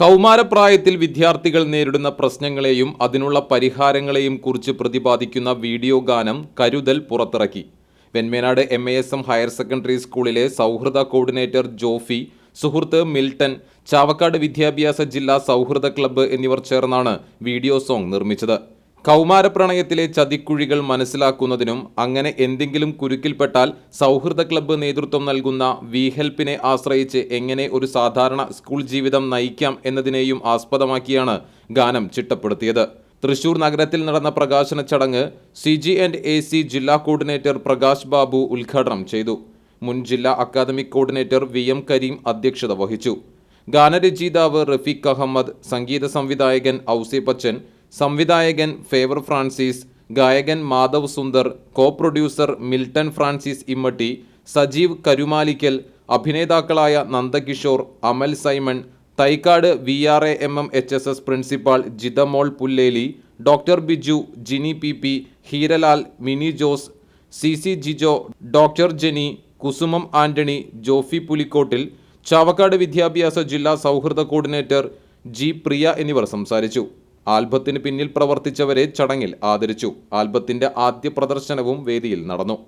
കൗമാരപ്രായത്തിൽ വിദ്യാർത്ഥികൾ നേരിടുന്ന പ്രശ്നങ്ങളെയും അതിനുള്ള പരിഹാരങ്ങളെയും കുറിച്ച് പ്രതിപാദിക്കുന്ന വീഡിയോ ഗാനം കരുതൽ പുറത്തിറക്കി. Venmenad M A S M higher secondary സ്കൂളിലെ സൗഹൃദ കോർഡിനേറ്റർ ജോഫി സുഹൃത്ത് മിൽട്ടൺ ചാവക്കാട് വിദ്യാഭ്യാസ ജില്ലാ സൗഹൃദ ക്ലബ്ബ് എന്നിവർ ചേർന്നാണ് വീഡിയോ സോങ് നിർമ്മിച്ചത്. കൗമാരപ്രണയത്തിലെ ചതിക്കുഴികൾ മനസ്സിലാക്കുന്നതിനും അങ്ങനെ എന്തെങ്കിലും കുരുക്കിൽപ്പെട്ടാൽ സൗഹൃദ ക്ലബ്ബ് നേതൃത്വം നൽകുന്ന വി ഹെൽപ്പിനെ ആശ്രയിച്ച് എങ്ങനെ ഒരു സാധാരണ സ്കൂൾ ജീവിതം നയിക്കാം എന്നതിനെയും ആസ്പദമാക്കിയാണ് ഗാനം ചിട്ടപ്പെടുത്തിയത്. തൃശൂർ നഗരത്തിൽ നടന്ന പ്രകാശന ചടങ്ങ് C G and A C ജില്ലാ കോർഡിനേറ്റർ പ്രകാശ് ബാബു ഉദ്ഘാടനം ചെയ്തു. മുൻ ജില്ലാ academic coordinator V M Kareem അധ്യക്ഷത വഹിച്ചു. ഗാനരചയിതാവ് റഫീഖ് അഹമ്മദ് സംഗീത സംവിധായകൻ ഔസി സംവിധായകൻ ഫേവർ ഫ്രാൻസിസ് ഗായകൻ Madhav Sundar co producer Milton Francis Immatty Sajeev Karumalikkal അഭിനേതാക്കളായ Nandakishore Amal Simon Thaikkad V R A M M H S S principal Jithamol Pulleli doctor Biju Jini P P Heeralal Mini Jose C C Jijo doctor Jeni Kusumam Antony Jophy Pulikkottil Chavakkad വിദ്യാഭ്യാസ ജില്ലാ സൗഹൃദ coordinator G പ്രിയ എന്നിവർ സംസാരിച്ചു. ആൽബത്തിന് പിന്നിൽ പ്രവർത്തിച്ചവരെ ചടങ്ങിൽ ആദരിച്ചു. ആൽബത്തിന്റെ ആദ്യ പ്രദർശനവും വേദിയിൽ നടന്നു.